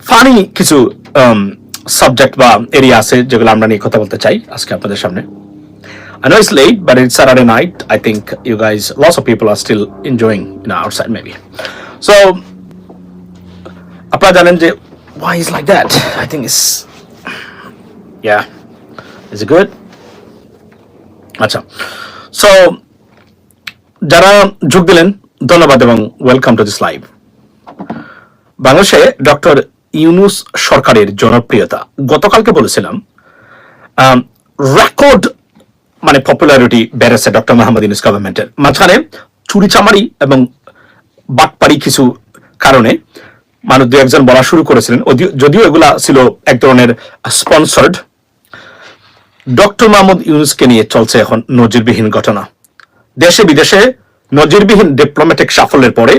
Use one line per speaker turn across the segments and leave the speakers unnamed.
Funny কিছু subject বা area আছে যেগুলো আমরা নিয়ে কথা বলতে চাই আজকে আপনাদের সামনে I know it's late, but it's Saturday night. I think you guys, lots of people are still enjoying you know, outside maybe. So, আপনারা why is like that? I think it's yeah. Is it good? আচ্ছা so যারা যোগ দিলেন ধন্যবাদ এবং welcome to this live বাংলাদেশে doctor Yunus সরকারের জনপ্রিয়তা। গতকালকে বলেছিলাম রেকর্ড মানে পপুলারিটি বেড়েছে ডক্টর মোহাম্মদ ইউনুস গভর্নমেন্টের মাঝখানে চুরি চামারি এবং বাটপাড়ি কিছু কারণে মানুষ দু একজন বলা শুরু করেছিলেন। যদিও- যদিও এগুলা ছিল এক ধরনের স্পন্সর্ড ডক্টর মাহমুদ ইউনুসকে নিয়ে চলছে এখন নজিরবিহীন ঘটনা। দেশে বিদেশে নজিরবিহীন ডিপ্লোম্যাটিক সাফল্যের পরে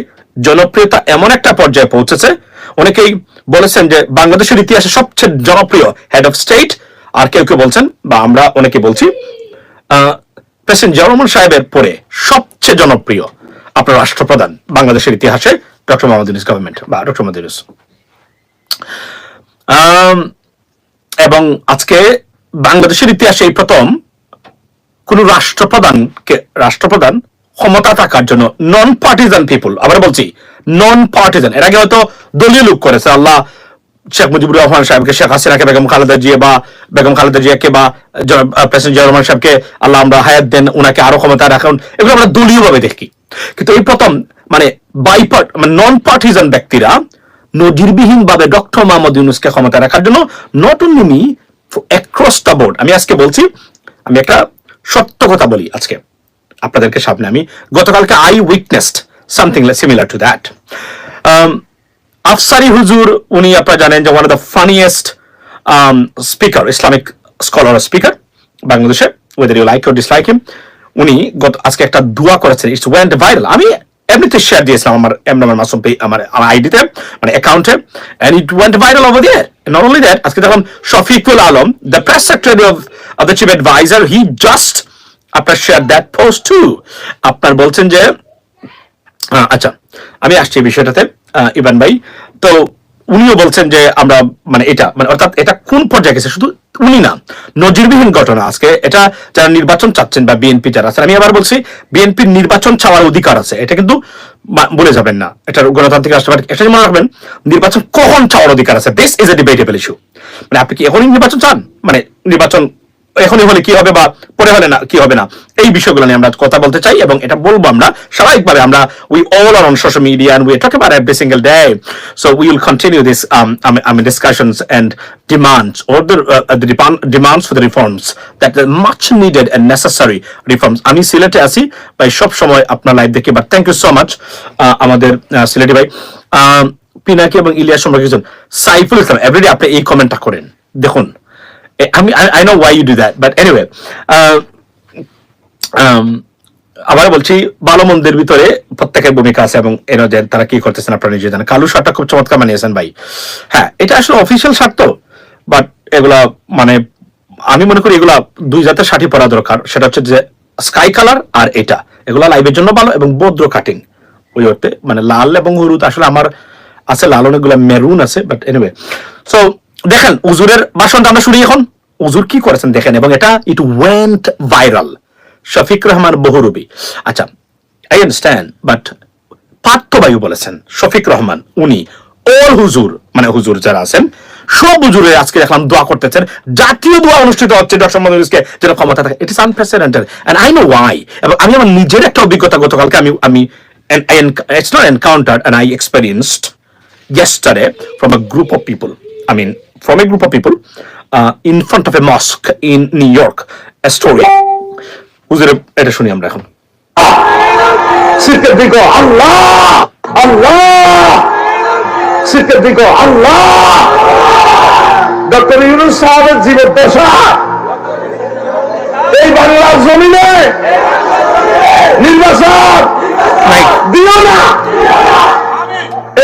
জনপ্রিয়তা এমন একটা পর্যায়ে পৌঁছেছে। অনেকেই বলেছেন যে বাংলাদেশের ইতিহাসে সবচেয়ে জনপ্রিয় হেড অফ স্টেট আর কেউ কেউ বলছেন, বা আমরা অনেকে বলছি প্রেসিডেন্ট সাহেবের পরে সবচেয়ে জনপ্রিয় আপনার রাষ্ট্রপ্রধান বাংলাদেশের ইতিহাসে ডক্টর মোহাম্মদ ইউনুস গভর্নমেন্ট বা ডক্টর মোহাম্মদ ইউনুস। এবং আজকে বাংলাদেশের ইতিহাসে এই প্রথম কোন রাষ্ট্রপ্রধানকে, রাষ্ট্রপ্রধান ক্ষমতা থাকার জন্য নন পার্টিজান পিপুল আবার বলছি নন পার্টিজান এর আগে হয়তো দলীয় লোক করেছে, আল্লাহ শেখ মুজিবুর রহমান সাহেবকে, শেখ হাসিনাকে, বেগম খালেদা জিয়া বা বেগম খালেদা জিয়াকে বা প্রেসিডেন্ট জিয়া রহমান সাহেবকে আল্লাহ আমরা হায়াত দেন ওনাকে আরও ক্ষমতা রাখুন, এগুলো আমরা দলীয় ভাবে দেখি। কিন্তু এই প্রথম মানে বাইপার্ট মানে নন পার্টিজান ব্যক্তিরা নজিরবিহীন ভাবে ডক্টর মোহাম্মদ ইউনুসকে ক্ষমতা রাখার জন্য not only me across the board আমি আজকে বলছি, আমি একটা সত্য কথা বলি আজকে। আপনাদেরকে সামনে আমি গতকালকে I witnessed something similar to that Afsari হুজুর, উনি আপনারা জানেন যে one of the funniest speaker Islamic scholar speaker বাংলাদেশে whether you like or dislike him উনি গত, আজকে একটা দোয়া করেছেন ইটস ওয়েন্ট ভাইরাল আমি এমনিতে শেয়ার দিয়েছিলাম আমার এম নাম্বার মাসুম পে আমার আমার আইডিতে মানে অ্যাকাউন্টে and it went viral over there not only that আজকে দেখলাম Shafiqul Alam the press secretary of the chief adviser he just আপনার শেয়ার দ্যাট পোস্ট টু আপনার বলছেন যে আচ্ছা আমি আসছি বিষয়টাতে ইবান ভাই। তো উনিও বলছেন যে আমরা মানে এটা মানে অর্থাৎ এটা কোন পর্যায়ে গেছে? শুধু উনি না, নজিরবিহীন ঘটনা আজকে। এটা যারা নির্বাচন চাচ্ছেন বা বিএনপি যারা আছেন, আমি আবার বলছি বিএনপির নির্বাচন চাওয়ার অধিকার আছে। এটা কিন্তু বলে যাবেন না। এটা গণতান্ত্রিক রাষ্ট্র একটা মনে রাখবেন, নির্বাচন কখন চাওয়ার অধিকার আছে? This is a debatable issue মানে আপনি কি এখনই নির্বাচন চান? মানে নির্বাচন এখনই হলে কি হবে বা পরে হলে না কি হবে না? এই বিষয়গুলো নিয়ে আমরা কথা বলতে চাই এবং এটা বলব আমরা স্বাভাবিকভাবে আমরা we all are on social media and we talk about it every single day. So we will continue this um, I mean, I mean discussions and demands or the, uh, the demand- demands for the reforms that আমি সিলেটে আছি ভাই সব সময় আপনার live দেখি but thank you so much আমাদের সিলেটি ভাই পিনাকি এবং ইলিয়াস সম্পর্কে সাইফুল ইসলাম এভরিডে আপনি এই কমেন্টটা করেন। দেখুন আমি I know why you do that but anyway আবার বলছি, ভালো মন্দের ভিতরে প্রত্যেকের ভূমিকা আছে এবং এরা তারা কি করতেছেন আপনারা নিজে জানেন। কালু শার্টটা খুব চমৎকার বানিয়েছেন ভাই। হ্যাঁ এটা আসলে অফিসিয়াল শার্ট তো বাট এগুলা মানে আমি মনে করি এগুলা দুই জাতের শার্টই পরা দরকার। সেটা হচ্ছে যে স্কাই কালার আর এটা। এগুলা লাইভের জন্য ভালো এবং বদ্র কাটিং ওই অর্থে মানে লাল এবং হলুদ, আসলে আমার আছে, লাল অনেকগুলো মেরুন আছে বাট এনিওয়ে সো দেখেন উজুরের ভাষণটা আমরা শুনি এখন। উজুর কি করেছেন দেখেন এবং এটা it went viral Shafiq Rahman বহুরবি আচ্ছা আই আন্ডারস্ট্যান্ড বাট পার্থবায়ু বলেছেন শফিক রহমান উনি অল হুজুর মানে হুজুর যারা আছেন সব হুজুরে আজকে দেখলাম দোয়া করতেছেন। জাতীয় দোয়া অনুষ্ঠিত হচ্ছে ডক্টর মোহাম্মদ ইউনূসকে যেন ক্ষমতা থাকে। It is unprecedented and I know why এবং আমি আমার নিজের একটা অভিজ্ঞতা গতকালকে আমি আমি it's not encounter and I experienced yesterday from a group of people. I mean, from a group of people uh, in front of a mosque in New York. A story. হুজুরে এটা শুনি আমরা এখন।
সিরকের দিকে আল্লাহ! আল্লাহ! সিরকের দিকে আল্লাহ! ডক্টর ইউনুস সাহেবের জীবদ্দশা এই বাংলার জমিনে নির্বাচন। দিও না।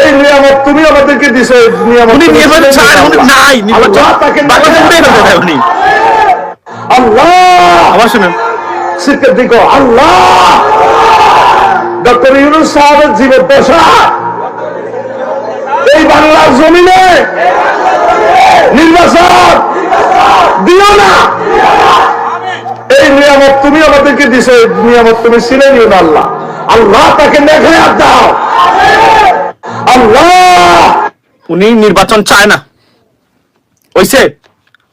এই নিয়ামত তুমি আমাদেরকে দিছো নিয়ামত তাকে
বাংলাদেশে দেন
আল্লাহ! আল্লাহ! এই দিও না। এই তুমি আমাদেরকে দিছো নিয়ামত তুমি ছিলেন আল্লাহ। আল্লাহ তাকে নেখায় দাও। আল্লাহ
উনি নির্বাচন চায় না ওইসে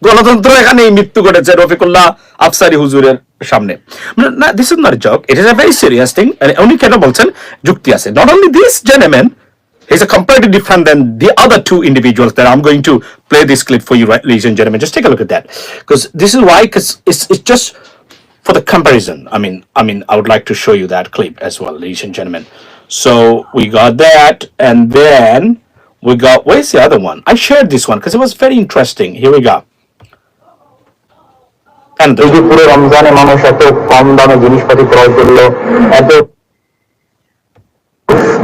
গণতন্ত্র এখানে মৃত্যু ঘটেছে রফিকুল্লাহ আফসারি হুজুরের সামনে না this is not joke it is a very serious thing উনি কেন বলছেন যুক্তি আছে নট অনলি দিস জেনেমেন He's a completely different than the other two individuals that I'm going to play this clip for you, right, ladies and gentlemen. Just take a look at that, because this is why, because it's, it's just for the comparison. I mean, I mean, I would like to show you that clip as well, ladies and gentlemen. So we got that, and then we got where's the other one? I shared this one because it was very interesting. Here we go. And
পুরো রমজানে মানুষ এত কম দামে জিনিসপাতি ক্রয় করল এত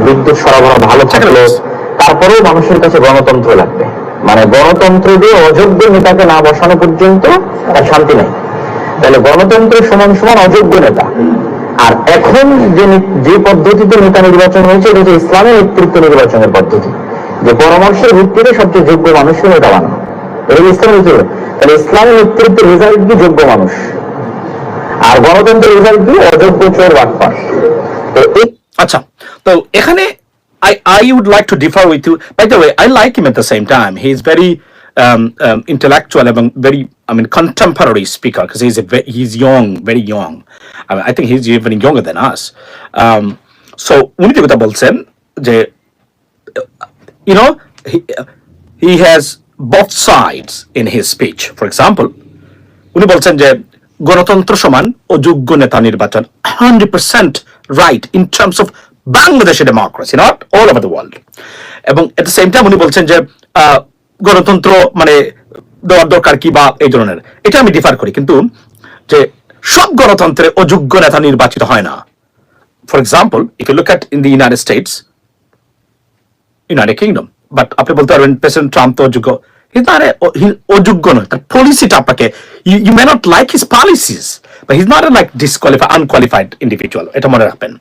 বিদ্যুৎ সরবরাহ ভালো থাকল তারপরেও মানুষের কাছে গণতন্ত্র লাগবে মানে গণতন্ত্র দিয়ে অযোগ্য নেতাকে না বসানো পর্যন্ত তার শান্তি নেই তাহলে গণতন্ত্র সমান সমান অযোগ্য নেতা আর এখন যে যে পদ্ধতিতে নেতা নির্বাচন হয়েছে এটা হচ্ছে ইসলামের নেতৃত্ব নির্বাচনের পদ্ধতি যে পরামর্শের ভিত্তিতে সবচেয়ে যোগ্য মানুষকে নেতা বানানো এটা ইসলামের ভিতরে তাহলে ইসলামের নেতৃত্বের রেজাল্ট কি যোগ্য মানুষ আর গণতন্ত্রের রেজাল্ট কি অযোগ্য চোর বাটপার
আচ্ছা তো এখানে I I would like to differ with you. By the way, I like him at the same time. He's very um, um, intellectual এবং very I mean contemporary speaker because he's a he's young, very young. I, mean, I think he's even younger than us. Um, so উনি যে কথা বলছেন যে you know he, he has both sides in his speech. For example, উনি বলছেন যে গণতন্ত্র সমান ও যোগ্য নেতা নির্বাচন hundred percent right in terms of বাংলাদেশের democracy not all over the world এবং এট দ্য সেম টাইম উনি বলছেন যে গণতন্ত্র মানে দেওয়ার দরকার কি বা এই ধরনের এটা আমি ডিফার করি কিন্তু যে সব গণতন্ত্রে অযোগ্য নেতা নির্বাচিত হয় না। For example if you look at in the United States United Kingdom but আপনি বলতে পারবেন প্রেসিডেন্ট ট্রাম্প তো অযোগ্য। অযোগ্য নয়। তার পলিসিটা আপনাকে you may not like his policies his not like disqualify unqualified individual এটা মনে রাখবেন।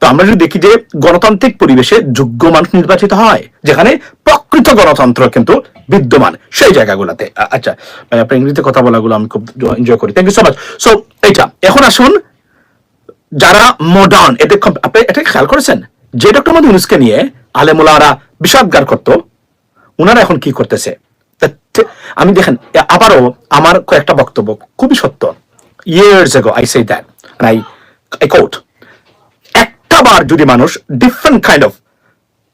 তো আমরা যদি দেখি যে গণতান্ত্রিক পরিবেশে যোগ্য মানুষ নির্বাচিত হয়, যেখানে প্রকৃত গণতন্ত্র কিন্তু বিদ্যমান সেই জায়গাগুলোতে। আচ্ছা ভাই আপনার ইংরেজিতে কথা বলাগুলো আমি খুব এনজয় করি। Thank you so much so এইটা, এখন আসুন, যারা মডার্ন কম- আপনি এটা খেয়াল করেছেন? যে ডক্টর মোহাম্মদ ইউনুসকে নিয়ে আলেমুলারা বিষাদগার করতো ওনারা এখন কি করতেছে? আমি দেখেন আবারও আমার কয়েকটা বক্তব্য, খুবই সত্য। Years ago I say that I I quote একটা বার যদি মানুষ ডিফারেন্ট কাইন্ড অফ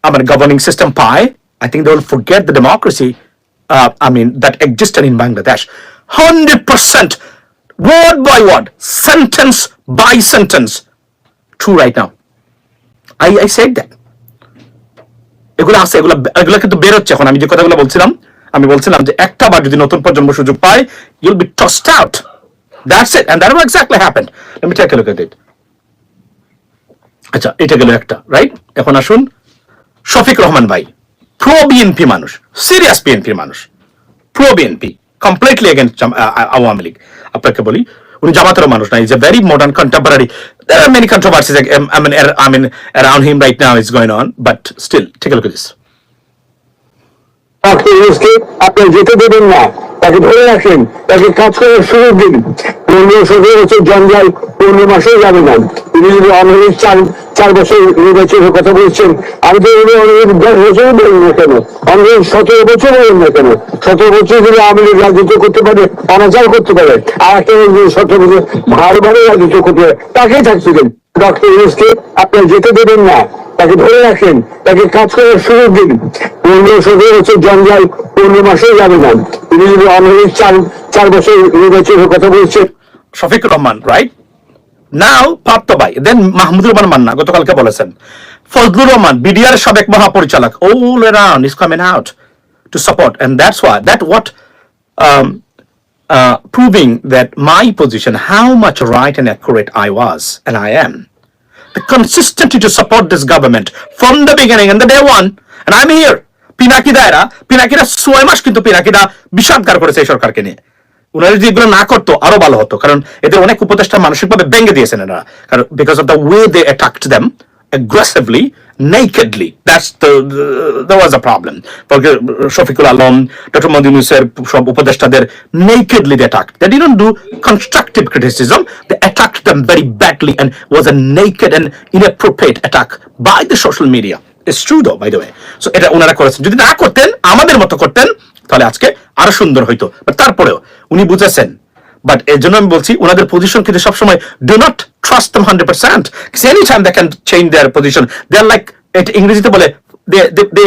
আমার গভর্নিং সিস্টেম পায় I think they will forget the democracy, uh, I mean, that existed in Bangladesh. 100% word by word, sentence by sentence, true right now. I, I said that. এগুলো আছে এগুলো এগুলো কিন্তু বেরোচ্ছে এখন আমি যে কথাগুলো বলছিলাম আমি বলছিলাম যে একটা বার যদি নতুন প্রজন্ম সুযোগ পায় you'll be tossed out that's it and that will exactly happen let me take a look at it আচ্ছা এটা গেল একটা রাইট এখন আসুন শফিক রহমান ভাই প্রো বিএনপি মানুষ সিরিয়াস বিএনপির মানুষ। Pro BNP completely against Awami League আপনাকে বলি, উনি জামাতের মানুষ না is a very modern contemporary there are many controversies I mean I mean around him right now is right on but still a look at this.
আপনি যেতে দেবেন না। তাকে ধরে রাখেন, তাকে কাজ করার সুযোগ দিন। পনেরো সতেরো বছর জঞ্জাল পনেরো মাসেও যাবে না। তিনি যদি অনহিত চার চার বছর নির্বাচনের কথা বলছেন, আমি তো যদি অনহিত দশ বছর বলুন না কেন? অনহিত সতেরো বছর বলুন না কেন? সতেরো বছর যদি আওয়ামী রাজনীতি করতে পারে, অনাচার করতে পারে, আর একটা সতেরো বছর ভালো ভালো রাজনীতি করতে পারে, তাকেই থাকতে দেন। ডক্টর ইউনুসকে আপনি যেতে দেবেন না। তাকে ধরে রাখেন তাকে কাজ করার সুযোগ দিন। পনেরো সতেরো বছর জঞ্জাল পনেরো মাসেও যাবে না। তিনি যদি অনহিত চার চার বছর নির্বাচনের কথা বলছেন।
শফিক রহমান রাইট নাও পার্থ ভাই দেন মাহমুদুর রহমান মান্না গতকালকে বলেছেন ফজলুর রহমান বিডিআর সাবেক মহাপরিচালক around is coming out to support and that's why that what um, uh, proving that my position how much right and accurate I was and I am the consistency to support this government from the beginning and the day one and I'm here Pinaki দায়রা পিনাকিরা ছয় মাস কিন্তু পিনাকিরা বিষাদগার করেছে এই সরকারকে নিয়ে উনারা যদি এগুলো না করতো আরও ভালো হতো কারণ এদের অনেক উপদেষ্টা মানসিকভাবে ভেঙে দিয়েছেন এনারা কারণ because of the way they attacked them aggressively, nakedly. That's the, the there was a problem. For Shafiqul Alam, Dr. Modi Muser, সব উপদেষ্টাদের nakedly they attacked. They didn't do constructive criticism. They attacked them very badly and was a naked and inappropriate attack by the social media. It's true though, by the way. So এটা ওনারা করেছেন যদি না করতেন আমাদের মতো করতেন তাহলে আজকে আরও সুন্দর হইতো বাট তারপরেও উনি বুঝেছেন বাট এর জন্য আমি বলছি ওনাদের পজিশন কিন্তু সবসময় do not Trust them hundred percent any time they can change their position they are like এটা ইংরেজিতে বলে দে দে দে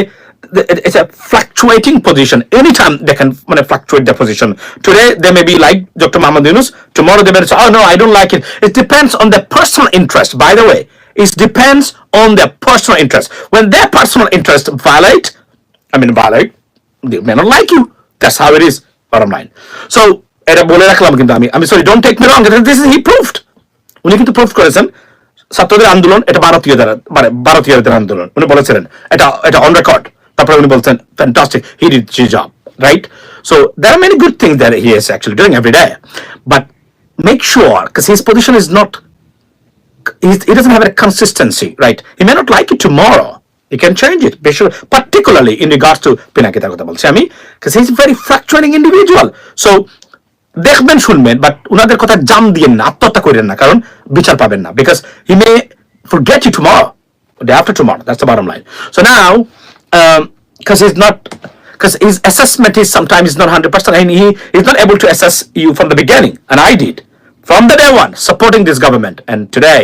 it's a fluctuating position. Anytime they can মানে, fluctuate their position. Today they may be like Dr. Muhammad Yunus. Tomorrow they may say, oh no, I don't like it. It depends on their personal interest. By the way, it depends on their personal interest. When their personal interest violate, I mean violate, they may not like you. That's how it is. Bottom line. So এটা বলে রাখলাম কিন্তু আমি আমি sorry don't take me wrong this is he proved উনি কিন্তু prove করেছেন ছাত্রদের আন্দোলন এটা ভারতীয়দের মানে ভারতীয়দের আন্দোলন উনি বলেছিলেন এটা এটা অন রেকর্ড তারপরে উনি বলছেন fantastic he did the job right so there are many good things that he is actually doing every day but make sure because his position is not he's, he doesn't have a consistency, right? He may not like it tomorrow. He can change it, particularly in regards to Pinakita কথা বলছি আমি because he's a very fluctuating individual. So দেখবেন শুনবেন but উনাদের কথা জাম দিয়েন না আত্মহত্যা করেন না কারণ বিচার পাবেন না because he may forget you tomorrow day after tomorrow that's the bottom line so now because he's not because his assessment is sometimes not 100% and he is not able to assess you from the beginning and I did from the day one supporting this government and today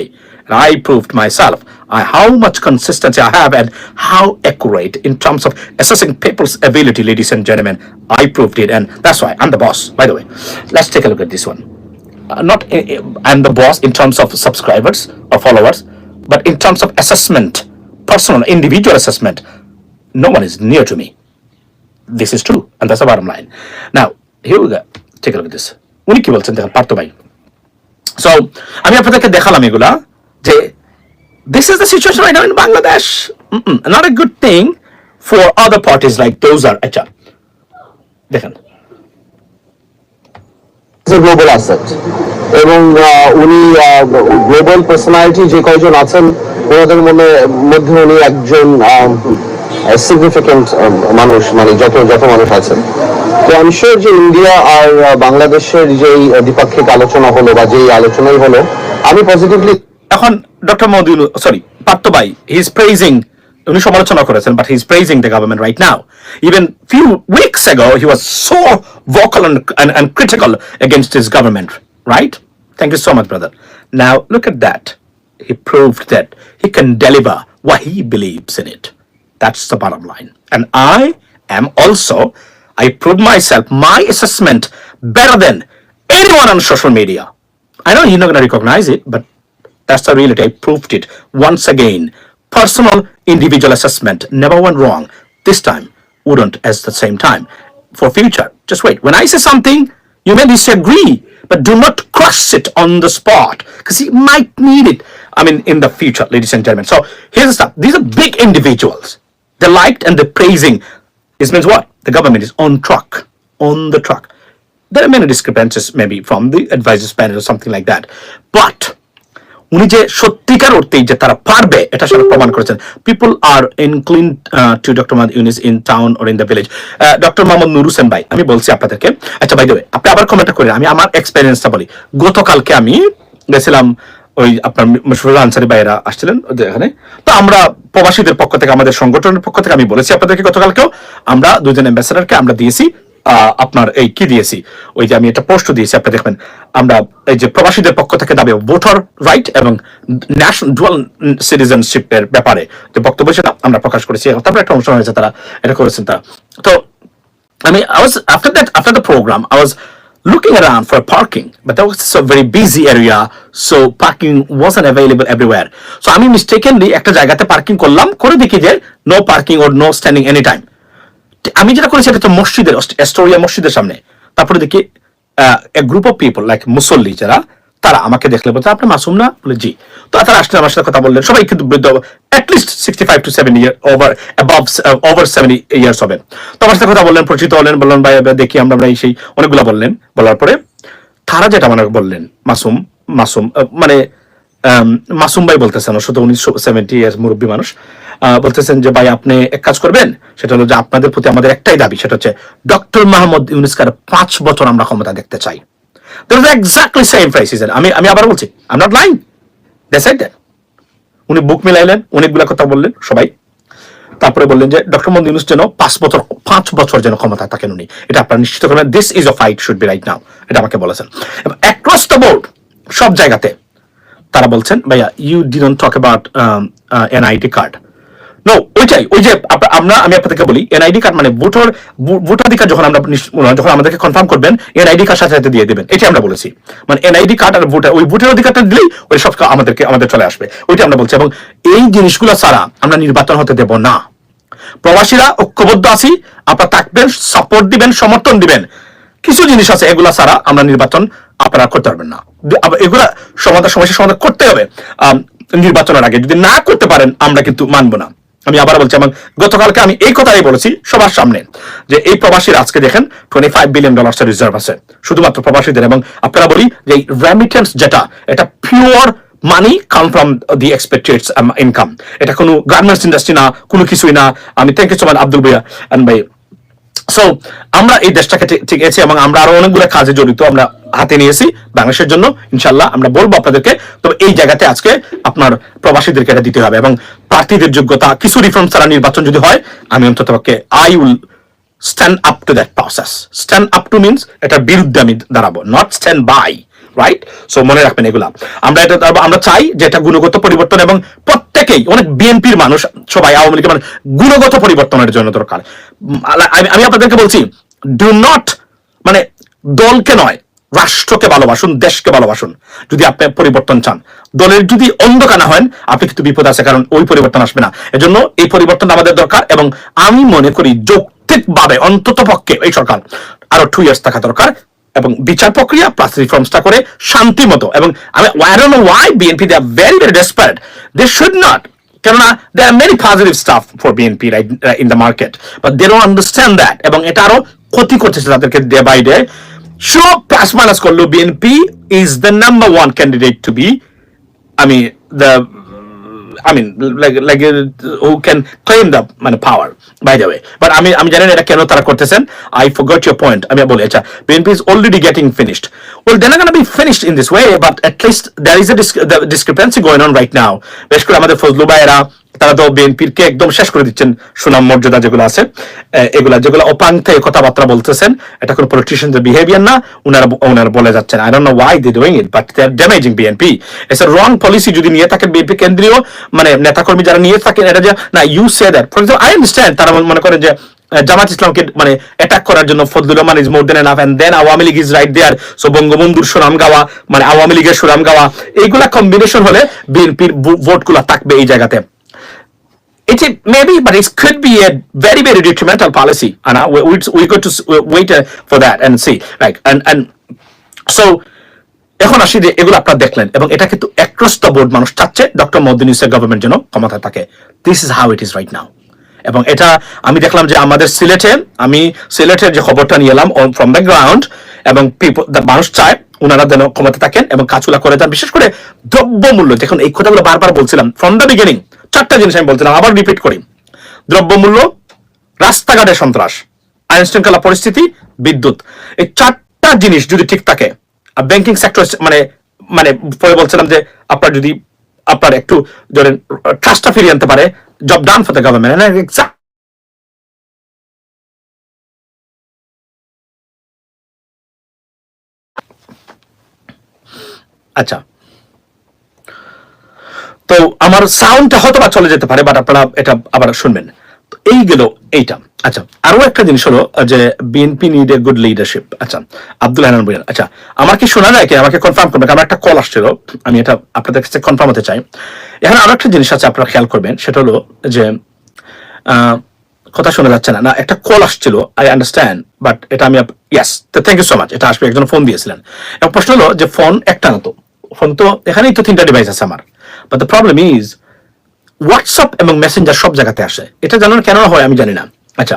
I proved myself I, how much consistency I have and how accurate in terms of assessing people's ability ladies and gentlemen I proved it and that's why I'm the boss by the way let's take a look at this one uh, not i- i- I'm the boss in terms of subscribers or followers, but in terms of assessment, personal, individual assessment, no one is near to me. This is true, and that's the bottom line. Now, here we go. Take a look at this. উনি কি বলছেন দেখেন পার্থ ভাই so আমি আপনাদেরকে দেখালাম এগুলা যে this is the situation right now in Bangladesh. Mm-mm, not a good thing for other parties like আচ্ছা দেখেন।
গ্লোবাল অ্যাসেট এবং উনি গ্লোবাল পার্সোনালিটি যে কয়জন আছেন ওনাদের মধ্যে মধ্যে উনি একজন সিগনিফিকেন্ট মানুষ মানে যত যত মানুষ আছেন। তো আমি শিওর যে ইন্ডিয়া আর বাংলাদেশের যেই দ্বিপাক্ষিক আলোচনা হলো বা যেই আলোচনাই হলো আমি পজিটিভলি
এখন ডক্টর মোদী সরি পার্থ ভাই হি ইজ প্রেজিং উনি সমালোচনা করেছেন but he is praising the government right now even few weeks ago he was so vocal and, and, and critical against his government right thank you so much brother now look at that he proved that he can deliver what he believes in it that's the bottom line and i am also i proved myself my assessment better than anyone on social media I know you're not going to recognize it, but that's the reality. I proved it once again. Personal, individual assessment never went wrong. This time wouldn't at the same time. For future, just wait. When I say something, you may disagree, but do not crush it on the spot because you might need it. I mean, in the future, ladies and gentlemen. So here's the stuff. These are big individuals. They liked and they're praising. This means what? The government is on track. On the track. There are many discrepancies maybe from the advisors panel or something like that. But উনি যে সত্যিকার অর্থেই যে তারা পারবে, এটা সেটা প্রমাণ করেছেন। People are inclined to doctor Mohammad Yunus in town or in the village doctor Mohammad Nur Hossain ভাই, আমি বলছি আপনাদেরকে। আচ্ছা ভাই দেবে আপনি আবার কমেন্টটা করেন আমি আমার এক্সপেরিয়েন্সটা বলি। গতকালকে আমি গেছিলাম ওই আপনার মুশফিকুল আনসারি ভাইয়েরা আসছিলেন এখানে। তো আমরা প্রবাসীদের পক্ষ থেকে, আমাদের সংগঠনের পক্ষ থেকে আমি বলেছি আপনাদেরকে গতকালকেও। আমরা দুজন অ্যাম্বাসেডারকে আমরা দিয়েছি। আপনার এই কি দিয়েছি ওই যে আমি একটা পোস্ট দিয়েছি আপনি দেখবেন আমরা এই যে প্রবাসীদের পক্ষ থেকে দাবি ভোটার রাইট এবং ন্যাশনাল ডুয়াল সিটিজেনশিপের ব্যাপারে যে বক্তব্য সেটা আমরা প্রকাশ করেছি তারপরে একটা অনুষ্ঠান হয়েছে তারা এটা করেছেন তারা তো I mean, I was after that after the program, I looking around for parking, but that was a very busy area, so parking wasn't available everywhere. So আমি mistakenly একটা জায়গাতে পার্কিং করলাম করে দেখি যে no parking or no standing any time. আমি যেটা করেছি, এটা তো মসজিদের এস্টোরিয়া মসজিদের সামনে। তারপরে দেখি গ্রুপ অফ পিপল লাইক মুসল্লি যারা, তারা আমাকে দেখলে বলছে, আপনি মাসুম না? বলে, জি। তো তারা আসলে আমার সাথে কথা বললেন। সবাই কিন্তু বৃদ্ধ at least sixty five to seven year over over seventy years তো আমার সাথে কথা বললেন, পরিচিত হলেন, বললেন, ভাই দেখি, আমরা এই সেই, অনেকগুলো বললেন। বলার পরে, তারা যেটা আমাকে বললেন, মাসুম মাসুম মানে মাসুম ভাই বলতেছেন শুধু উনিশশো সেভেন্টি ইয়ার্স মুরব্বী মানুষ। বলতেছেন যে, ভাই, আপনি এক কাজ করবেন? সেটা হলো যে, আপনাদের প্রতি আমাদের একটাই দাবি, সেটা হচ্ছে ডক্টর মাহমুদ ইউনুসকার পাঁচ বছর আমরা ক্ষমতা দেখতে চাই। এক্স্যাক্টলি সেম প্রাইস আমি আমি আবার বলছি আই নট লাইং দ্যাটস উনি বুক মিলাইলেন, অনেকগুলা কথা বললেন সবাই। তারপরে বললেন যে, ডক্টর মোহাম্মদ ইউনুস যেন পাঁচ বছর পাঁচ বছর যেন ক্ষমতা থাকেন উনি। এটা আপনারা নিশ্চিত করবেন this is a fight should be right now এটা আমাকে বলেছেন। অ্যাক্রস দ্য বোর্ড সব জায়গাতে তারা বলছেন, ভাইয়া you didn't talk about NID card no ওইটাই, ওই যে আমরা, আমি আপনাদেরকে বলি এনআইডি কার্ড মানে ভোটার ভোটাধিকার যখন আমরা যখন আমাদেরকে কনফার্ম করবেন এনআইডি কার্ড সাথে সাথে দিয়ে দেবেন। এটাই আমরা বলেছি। মানে এনআইডি কার্ড আর ভোটার, ওই ভোটার অধিকারটা দিলেই ওই সব আমাদেরকে, আমাদের চলে আসবে। ওইটা আমরা বলছি। এবং এই জিনিসগুলো ছাড়া আমরা নির্বাচন হতে দেব না। প্রবাসীরা ঐক্যবদ্ধ আছি, আপনারা থাকবেন সাপোর্ট দিবেন, সমর্থন দিবেন। কিছু জিনিস আছে, এগুলা ছাড়া আমরা নির্বাচন আপনারা করতে পারবেন না। এগুলা সমাধান, সমস্যার সমাধান করতে হবে। নির্বাচনের আগে। যদি না করতে পারেন, আমরা কিন্তু মানবো না। আমি আবার বলছি, এবং গতকালকে আমি এই কথাই বলেছি সবার সামনে, যে এই প্রবাসীর আজকে দেখেন twenty five billion dollar reserve আছে। শুধুমাত্র প্রবাসীদের, এবং আপনারা বলি যে রেমিটেন্স যেটা, এটা pure money come from the expected income এটা কোনো গার্মেন্টস ইন্ডাস্ট্রি না, কোনো কিছুই না। আমি thank you so much Abdul ভাইয়া ভাই সো আমরা এই দেশটাকে ঠিক- ঠিক আছে এবং আমরা আরও অনেকগুলো কাজে জড়িত আমরা হাতে নিয়েছি বাংলাদেশের জন্য। ইনশাল্লাহ আমরা বলব আপনাদেরকে, তবে এই জায়গাতে আজকে আপনার প্রবাসীদেরকে এটা দিতে হবে এবং প্রার্থীদের যোগ্যতা, কিছু রিফর্ম ছাড়া নির্বাচন যদি হয়, আমি অন্তত I will stand up to that process stand up to means এটার বিরুদ্ধে আমি দাঁড়াবো not stand by right so মনে রাখবেন এগুলা। আমরা এটা আমরা চাই যে এটা গুণগত পরিবর্তন এবং প্রত্যেকেই অনেক বিএনপির মানুষ সবাই আওয়ামী লীগের মানুষ, গুণগত পরিবর্তনের জন্য দরকার। আমি আপনাদেরকে বলছি ডু নট মানে দলকে নয়, রাষ্ট্রকে ভালোবাসুন, দেশকে ভালোবাসুন, যদি আপনি পরিবর্তন চান। দলের যদি অন্ধকানা হন, আপনি কিন্তু বিপদ আছে কারণ ওই পরিবর্তন আসবে না। এজন্য এই পরিবর্তন আমাদের দরকার এবং আমি মনে করি যৌক্তিকভাবে অন্তত পক্ষে এই সরকার আরও টু ইয়ার্স থাকা দরকার। এবং বিচার প্রক্রিয়া প্লাস রিফর্মসটা করে শান্তি মতো। এবং আমি I don't know why BNP they are very very desperate they should not কেননা they are many positive stuff for BNP in the market but they don't understand that এবং এটা আরও ক্ষতি করতেছে তাদেরকে day by day show plus minus করল BNP is the number one candidate to be mean, the I mean, like like uh, who can claim the মানে power by the way. But আমি আমি জানি না এটা কেন তারা করতেছেন. I forgot your point. আমি বলি আচ্ছা BNP is already getting finished. Well, they're not going to be finished in this way, but at least there is a dis- the discrepancy going on right now. বেশ করে আমাদের ফজলু ভাইয়েরা তারা তো বিএনপির কে একদম শেষ করে দিচ্ছেন সুনাম মর্যাদা যেগুলো আছে। এগুলা যেগুলো অপাঙ্ক্তে কথাবার্তা বলতেছেন, এটা কোনো পলিটিশিয়ানদের বিহেভিয়ার না, উনারা উনারা বলে যাচ্ছেন। I don't know why they doing it but they are damaging BNP as wrong policy যদি নিয়ে থাকেন বিএনপি কেন্দ্রীয় মানে নেতাকর্মী যারা নিয়ে থাকেন, এটা যে, না you say that for example I understand তারা মনে করেন যে জামাত ইসলামকে মানে অ্যাটাক করার জন্য Fazlur Rahman is more than enough and then Awami League is right there so বঙ্গবন্ধুর সুনাম গাওয়া মানে আওয়ামী লীগের সুনাম গাওয়া এইগুলা কম্বিনেশন হলে বিএনপির ভোটগুলা থাকবে এই জায়গাতে। It is maybe, but it could be a very, very detrimental policy. And we, we, we got to wait uh, for that and see. Like, and, and so, এখন আসি যে এগুলো আপনারা দেখলেন এবং এটা কিন্তু দ্য বোর্ড মানুষ চাচ্ছে ডক্টর মোদিন ইউসেফ গভর্নমেন্ট যেন ক্ষমতা থাকে। This is how it is right now এবং এটা আমি দেখলাম যে আমাদের সিলেটে আমি সিলেটের যে খবরটা নিয়ে এলাম ফ্রম দ্য গ্রাউন্ড এবং মানুষ চায় ওনারা যেন ক্ষমতা থাকেন এবং কাজগুলা করে যান বিশেষ করে দ্রব্যমূল্য। দেখুন এই কথাগুলো বারবার বলছিলাম ফ্রম দ্য বিগিনিং চারটা জিনিস আমি বলছিলাম, আবার রিপিট করি। দ্রব্যমূল্য রাস্তাঘাটে সন্ত্রাস আইন শৃঙ্খলা পরিস্থিতি, বিদ্যুৎ। এই চারটা জিনিস যদি ঠিক থাকে, আর ব্যাংকিং সেক্টর মানে মানে পরে বলছিলাম যে আপনার যদি, আপনার একটু ধরেন ট্রাস্টটা ফিরিয়ে আনতে পারে job done for the government আচ্ছা তো আমার সাউন্ডটা হয়তো বা চলে যেতে পারে বাট আপনারা এটা আবার শুনবেন। এই গেল এইটা। আচ্ছা আরও একটা জিনিস হলো যে BNP need a good leadership আচ্ছা আব্দুল হানান বলেন আচ্ছা আমার কি শোনা যায় কি? আমাকে কনফার্ম করবেন আমার একটা কল আসছিল, আমি এটা আপনাদের কাছে কনফার্ম হতে চাই। এখানে আরও একটা জিনিস আছে, আপনারা খেয়াল করবেন, সেটা হলো যে কথা শোনা যাচ্ছে না। না, একটা কল আসছিল আই আন্ডারস্ট্যান্ড বাট এটা আমি yes thank you so much এটা আসবে একজন ফোন দিয়েছিলেন। এবং প্রশ্ন হলো যে ফোন একটা না তো। ফোন তো এখানেই তো তিনটা ডিভাইস আছে আমার। But the problem is WhatsApp এবং মেসেঞ্জার সব জায়গাতে আসে। এটা জানার কেন হয় আমি জানি না। আচ্ছা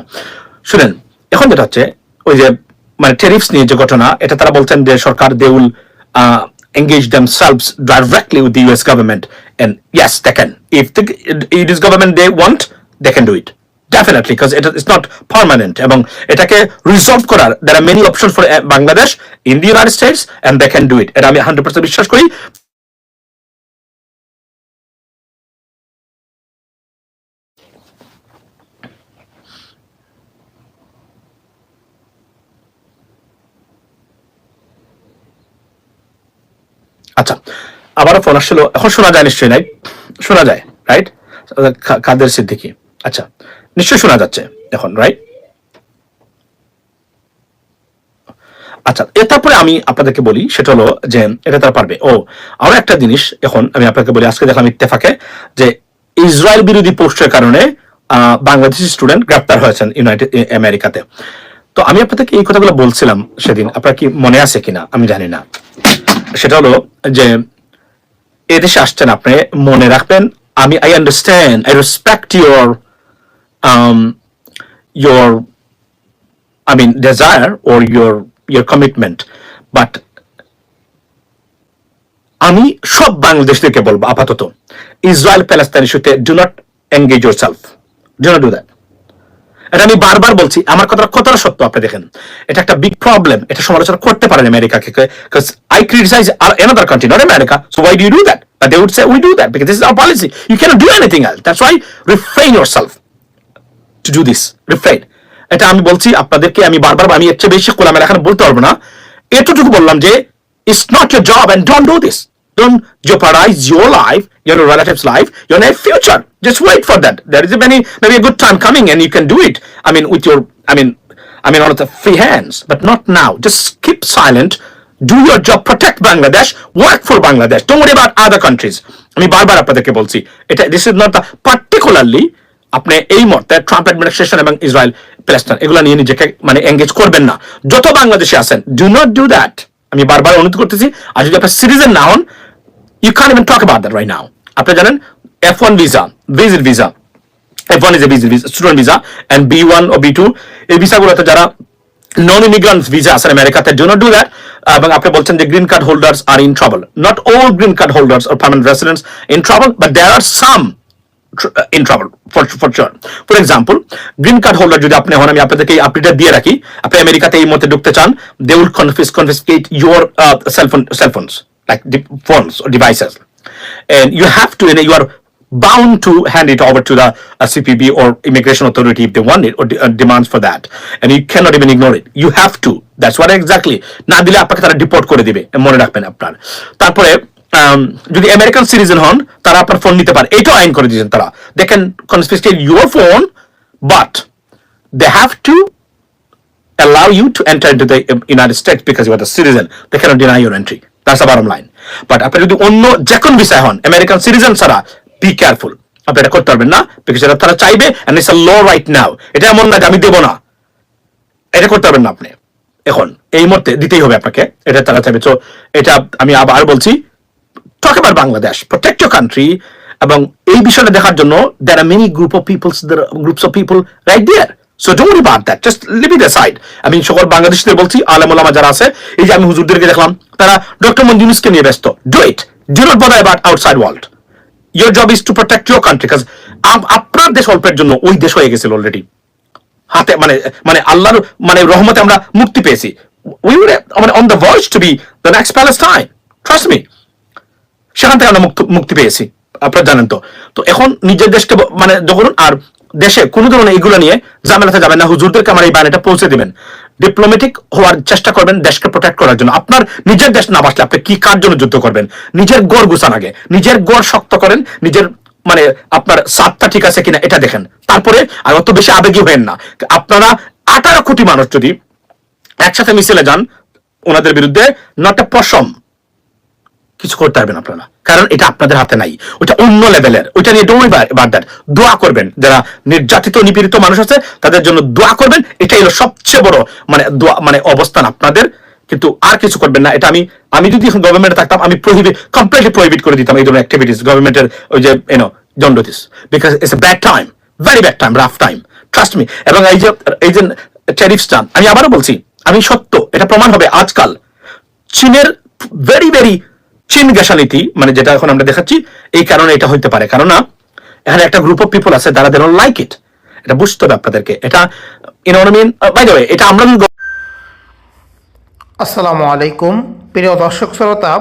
শুনেন, এখন যেটা হচ্ছে, ওই যে মানে টেরিফস নিয়ে যে ঘটনা, এটা তারা বলছেন যে সরকার they will engage themselves directly with the US government and yes, they can if the it is government they want, they can do it definitely because এটা ইটস নট পার্মানেন্ট এবং এটাকে রিজলভ করার there are many option for Bangladesh in the United States and they can do it এটা আমি hundred percent বিশ্বাস করি আচ্ছা আবারও ফোন আসছিল। এখন শোনা যায় নিশ্চয়ই নাই শোনা যায় রাইট কাদের সিদ্দিকি। আচ্ছা নিশ্চয়ই শোনা যাচ্ছে এখন রাইট আচ্ছা এ তারপরে আমি আপনাদেরকে বলি, সেটা হলো যে এটা তারা পারবে। ও, আরও একটা জিনিস এখন আমি আপনাকে বলি, আজকে দেখলাম ইত্তেফাকে, যে ইসরায়েল বিরোধী পোস্টের কারণে বাংলাদেশি স্টুডেন্ট গ্রেপ্তার হয়েছেন ইউনাইটেড আমেরিকাতে। তো আমি আপনাদেরকে এই কথাগুলো বলছিলাম সেদিন। আপনার কি মনে আছে কিনা? আমি জানি না। সেটা হলো যে এদেশে আসছেন, আপনি মনে রাখবেন। আমি I understand I respect your your, I mean, desire or your your commitment, but আমি সব বাংলাদেশদেরকে বলব আপাতত। ইসরায়েল প্যালেস্তাইন ইস্যুতে do not engage yourself do not do that এটা আমি বারবার বলছি আমার কথাটা কতটা সত্য আপনি দেখেন এটা একটা বিগ প্রবলেম এটা সমালোচনা করতে পারেন আমেরিকাকে because I criticize another country not America so why do you do that but they would say we do that because this is our policy you cannot do anything else that's why refrain yourself to do this refrain এটা আমি বলছি আপনাদেরকে আমি বারবার আমি এর চেয়ে বেশি খোলামেলা এখানে বলতে পারব না এতটুকু বললাম যে it's not your job and don't do this don't jeopardize your life, your relative's life, your near future. Just wait for that. There is a many, maybe a good time coming and you can do it. I mean, with your, I mean, I mean, on the free hands, but not now. Just keep silent. Do your job, protect Bangladesh, work for Bangladesh. Don't worry about other countries. আমি বারবার আপনাদেরকে বলছি এটা this is not the আপনি এই মুহূর্তে Trump administration এবং Israel Palestine এগুলো নিয়ে নিজেকে মানে এঙ্গেজ করবেন না যত বাংলাদেশে আছেন ডু নট ডু দ্যাট আমি বারবার অনুরোধ করতেছি আর যদি আপনার সিটিজেন না হন you can even talk about that right now আপনি জানেন F one visa visit visa F one is a visit visa student visa and B one O B two এই ভিসাগুলোতে যারা নন ইমিগ্রান্ট ভিসা আছেন আমেরিকাতে ডু নট ডু দ্যাট এবং আপনি বলছেন যে green card holders are in trouble not all green card holders are permanent residents in trouble but there are some in trouble for for sure for example green card holder যদি আপনি হন, আমি আপনাদেরকে এই আপডেটটা দিয়ে রাখি। আপনি আমেরিকাতে এই মধ্যে ঢুকতে চান they will confis confiscate your cellphone cellphones like phones or devices and you have to you are bound to hand it over to the uh, CPB or immigration authority if they want it or de- uh, demands for that and you cannot even ignore it you have to that's what exactly না দিলে আপনাকে তারা deport করে দিবে মনে রাখবেন আপনার তারপরে um, যদি আমেরিকান সিটিজেন হন তারা আপনার ফোন নিতে পারে এটাও আইন করে দিয়েছেন তারা they can confiscate your phone but they have to allow you to enter into the um, United States because you are the citizen. They cannot deny your entry. That's the bottom line. But আপনি যদি অন্য যে কোন বিষয় হন American citizen ছাড়া be careful আপনি এটা করতে পারবেন না বিকজ এটা তারা চাইবে and it's a law right now এটা এমন না যে আমি দেবো না। এটা করতে পারবেন না আপনি। এখন এই মুহূর্তে দিতেই হবে আপনাকে। এটা তারা চাইবে। তো এটা আমি আবার বলছি talk about Bangladesh, protect your country, এবং এই বিষয়টা দেখার জন্য there are many group of people, there are groups of people don't worry about that. Just leave it aside. আমি সকল বাংলাদেশিদের বলছি আলেম ওলামা যারা আছে, এই যে আমি হুজুরদেরকে দেখলাম, তারা ডক্টর মঞ্জুনুসকে নিয়ে ব্যস্ত। Do it do not bother about outside world your job is to protect your country কাজ আপনার দেশ অল্পের জন্য ওই দেশ হয়ে গেছিল অলরেডি হাতে মানে মানে আল্লাহর মানে রহমতে আমরা মুক্তি পেয়েছি। উই উড মানে on the voice to be the next Palestine trust me সেখান থেকে আমরা মুক্ত পেয়েছি। আপনারা জানেন তো। তো এখন নিজের দেশকে মানে যখন আর দেশে কোনো ধরনের এগুলো নিয়ে ঝামেলাতে যাবেন না। হুজুরদেরকে আমার এই বাণীটা পৌঁছে দিবেন। ডিপ্লোমেটিক হওয়ার চেষ্টা করবেন দেশকে প্রোটেক্ট করার জন্য। আপনার নিজের দেশ না বাসলে আপনি কি কার জন্য যুদ্ধ করবেন? নিজের গড় গুছান আগে। নিজের গড় শক্ত করেন। নিজের মানে আপনার সাতটা ঠিক আছে কিনা এটা দেখেন। তারপরে আর অত বেশি আবেগী হয়েন না। আপনারা আঠারো কোটি মানুষ যদি একসাথে মিছিলে যান, ওনাদের বিরুদ্ধে নট এ পশম। কিছু করতে পারবেন আপনারা। কারণ এটা আপনাদের হাতে নাই। ওটা অন্য লেভেলের। ওইটা নিয়ে ডোন্ট বাদ দোয়া করবেন। যারা নির্যাতিত, নিপীড়িত মানুষ আছে, তাদের জন্য দোয়া করবেন। এটাই হলো সবচেয়ে বড় মানে মানে অবস্থান আপনাদের। কিন্তু আর কিছু করবেন না। এটা আমি আমি যদি গভর্নমেন্টে থাকতাম, আমি প্রহিবিট কমপ্লিটলি প্রহিবিট করে দিতাম এই ধরনের অ্যাক্টিভিটিস গভর্নমেন্টের ওই যে don't this because it's a bad time very bad time rough time trust me এবং এই যে এই যে ট্যারিফসটা আমি আবারও বলছি, আমি সত্য। এটা প্রমাণ হবে আজকাল। চীনের ভেরি ভেরি চীন গ্যাসানীতি মানে যেটা এখন আমরা দেখাচ্ছি, এই কারণে এটা হইতে পারে। কারণ না এখানে একটা গ্রুপ অফ পিপল আছে যারা দে লাইক ইট এটা বুঝতে হবে আপনাদেরকে। এটা ইনোনমিন বাই দ্য এটা আমরা
আসসালামু আলাইকুম। প্রিয় দর্শক শ্রোতা,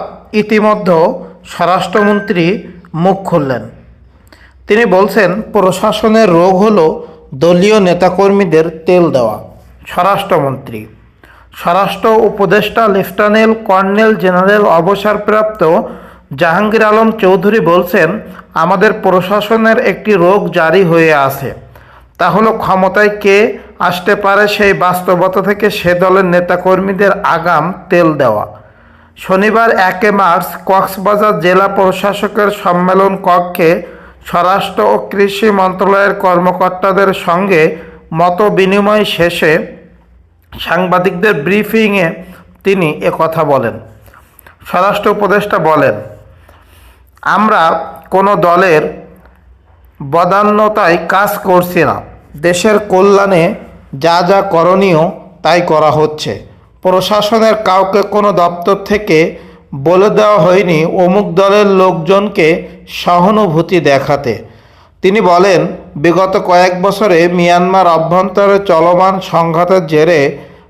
ইতিমধ্যে স্বরাষ্ট্রমন্ত্রী মুখ খুললেন। তিনি বলছেন, প্রশাসনের রোগ হলো দলীয় নেতাকর্মীদের তেল দেওয়া। স্বরাষ্ট্রমন্ত্রী স্বরাষ্ট্র উপদেষ্টা লেফটেন্যান্ট কর্নেল জেনারেল অবসরপ্রাপ্ত জাহাঙ্গীর আলম চৌধুরী বলছেন, আমাদের প্রশাসনের একটি রোগ জারি হয়ে আছে। তা হলো ক্ষমতায় কে আসতে পারে সেই বাস্তবতা থেকে সে দলের নেতাকর্মীদের আগাম তেল দেওয়া? শনিবার একে মার্চ কক্সবাজার জেলা প্রশাসকের সম্মেলন কক্ষে স্বরাষ্ট্র ও কৃষি মন্ত্রণালয়ের কর্মকর্তাদের সঙ্গে মত বিনিময় শেষে সাংবাদিকদের ব্রিফিংয়ে তিনি কথা বলেন। স্বরাষ্ট্র উপদেষ্টা বলেন, আমরা কোনো দলের বদান্যতায় কাজ করছি না। দেশের কল্যাণে যা যা করণীয় তাই করা হচ্ছে। প্রশাসনের কাউকে কোনো দপ্তর থেকে বলে দেওয়া হয়নি অমুক দলের লোকজনকে সহানুভূতি দেখাতে। তিনি বলেন, বিগত কয়েক বছরে মিয়ানমার অভ্যন্তরে চলমান সংঘাতের জেরে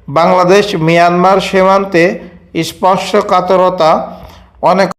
বাংলাদেশ মিয়ানমার সীমান্তে স্পর্শকাতরতা অনেক